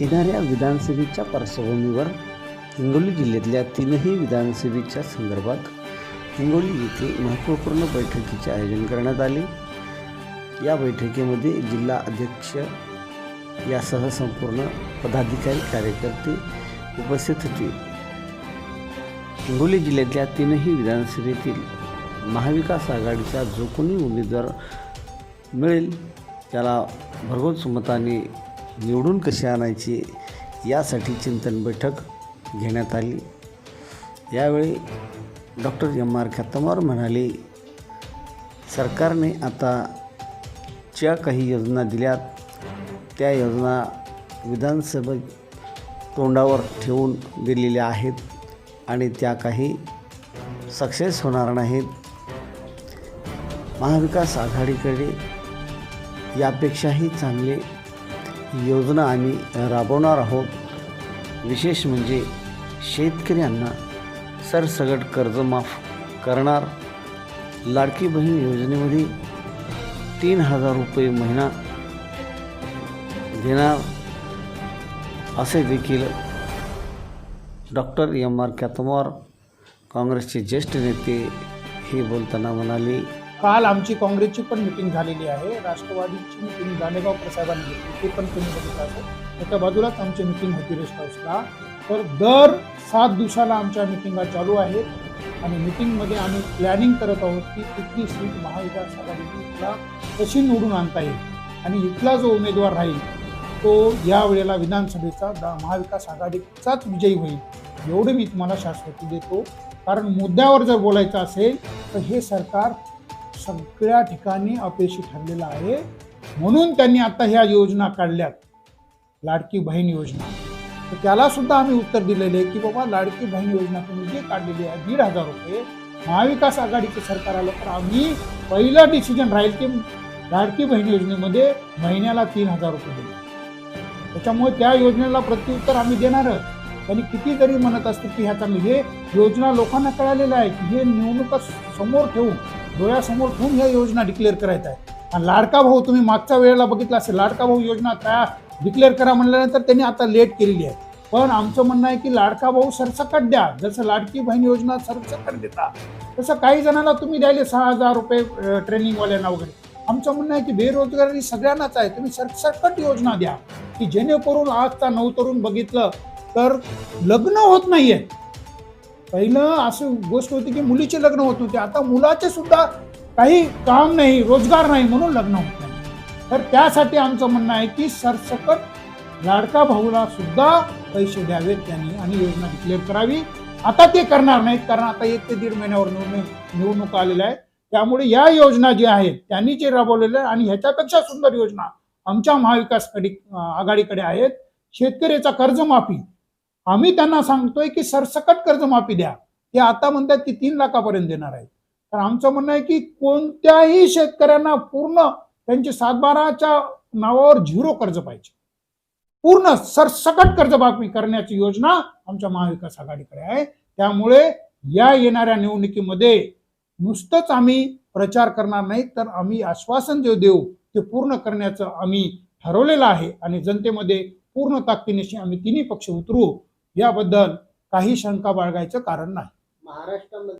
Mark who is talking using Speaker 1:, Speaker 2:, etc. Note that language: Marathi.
Speaker 1: येणाऱ्या विधानसभेच्या पार्श्वभूमीवर हिंगोली जिल्ह्यातल्या तीनही विधानसभेच्या संदर्भात हिंगोली येथे महत्त्वपूर्ण बैठकीचे आयोजन करण्यात आले. या बैठकीमध्ये जिल्हा अध्यक्ष यासह संपूर्ण पदाधिकारी कार्यकर्ते उपस्थित होते. हिंगोली जिल्ह्यातल्या तीनही विधानसभेतील महाविकास आघाडीचा जो कोणी उमेदवार मिळेल त्याला भरघोस मताने निवडून कशी आणायची यासाठी चिंतन बैठक घेण्यात आली. यावेळी डॉक्टर एम आर खत्तमार म्हणाले सरकारने आता ज्या काही योजना दिल्यात त्या योजना विधानसभा तोंडावर ठेवून दिलेल्या आहेत आणि त्या काही सक्सेस होणार नाहीत. महाविकास आघाडीकडे यापेक्षाही चांगले योजना आम्ही राबवणार आहोत. विशेष म्हणजे शेतकऱ्यांना सरसगट कर्जमाफ करणार. लाडकी बहीण योजनेमध्ये तीन हजार रुपये महिना देणार. असे देखील डॉक्टर एम आर कॅतमोर काँग्रेसचे ज्येष्ठ नेते हे बोलताना म्हणाले
Speaker 2: काल आमची काँग्रेसची पण मिटिंग झालेली आहे. राष्ट्रवादीची मिटिंग गाणेगावकर प्रसाहेबांनी घेतली. ते पण तुम्ही बघितलं असेल. त्याच्या बाजूलाच आमची मिटिंग होती रेस्ट हाऊसला. तर दर सात दिवसाला आमच्या मिटिंगा चालू आहेत. आणि मिटिंगमध्ये आम्ही प्लॅनिंग करत आहोत की किती सीट महाविकास आघाडीला कशी निवडून आणता येईल? आणि इथला जो उमेदवार राहील तो या वेळेला विधानसभेचा दा- महाविकास आघाडीचाच विजयी होईल एवढं मी तुम्हाला शाश्वती देतो. कारण मुद्द्यावर जर बोलायचं असेल तर हे सरकार सगळ्या ठिकाणी अपयशी ठरलेलं आहे. म्हणून त्यांनी आता ह्या योजना काढल्यात. लाडकी बहीण योजना. तर त्याला सुद्धा आम्ही उत्तर दिलेलं आहे की बाबा लाडकी बहीण योजना तुम्ही जे काढलेली आहे दीड हजार रुपये महाविकास आघाडीचं सरकार आलं तर आम्ही पहिला डिसिजन राहील की लाडकी बहीण योजनेमध्ये महिन्याला तीन हजार रुपये दिले त्याच्यामुळे त्या योजनेला प्रत्युत्तर आम्ही देणारच त्यांनी किती जरी म्हणत असतील की ह्या मी हे योजना लोकांना कळालेलं आहे की हे निवडणुका समोर ठेवून डोळ्यासमोर ठेवून ह्या योजना डिक्लेअर करायचं आहे आणि लाडका भाऊ तुम्ही मागच्या वेळेला बघितलं असेल लाडका भाऊ योजना तयार डिक्लेअर करा म्हणल्यानंतर त्यांनी आता लेट केलेली आहे. पण आमचं म्हणणं आहे की लाडका भाऊ सरसकट द्या. जसं लाडकी बहीण योजना सरसकट देता तसं काही जणांना तुम्ही द्यायले सहा हजार रुपये ट्रेनिंगवाल्यांना वगैरे. आमचं म्हणणं आहे की बेरोजगारी सगळ्यांनाच आहे. तुम्ही सरसकट योजना द्या. की जेणेकरून आजचा नवतरुण बघितलं तर लग्न होत नाही आहे पहिलं असं गोष्ट होती की मुलीचे लग्न होत नव्हते आता मुलाचे सुद्धा काही काम नाही रोजगार नाही म्हणून लग्न होत नाही. तर त्यासाठी आमचं म्हणणं आहे की सरसकट लाडका भाऊला सुद्धा पैसे द्यावेत त्यांनी आणि योजना डिक्लेअर करावी. आता ते करणार नाहीत कारण आता एक ते दीड महिन्यावर निवडणूक निवडणूक आलेल्या आहेत त्यामुळे या योजना ज्या आहेत त्यांनी जे राबवलेल्या आणि ह्याच्यापेक्षा सुंदर योजना आमच्या महाविकास आघाडीकडे आहेत. शेतकऱ्याचा कर्जमाफी आम्ही त्यांना सांगतोय की सरसकट कर्जमाफी द्या. ते आता म्हणतात की तीन लाखापर्यंत देणार आहेत. तर आमचं म्हणणं आहे की कोणत्याही शेतकऱ्यांना पूर्ण त्यांचे सातबाराच्या नावावर झिरो कर्ज पाहिजे. पूर्ण सरसकट कर्जमाफी करण्याची योजना आमच्या महाविकास आघाडीकडे आहे. त्यामुळे या येणाऱ्या निवडणुकीमध्ये नुसतंच आम्ही प्रचार करणार नाही तर आम्ही आश्वासन जे देऊ ते पूर्ण करण्याचं आम्ही ठरवलेलं आहे. आणि जनतेमध्ये पूर्ण ताकदीनिशी आम्ही तिन्ही पक्ष उतरू. याबद्दल काही शंका बाळगायचं कारण नाही.
Speaker 3: महाराष्ट्रामध्ये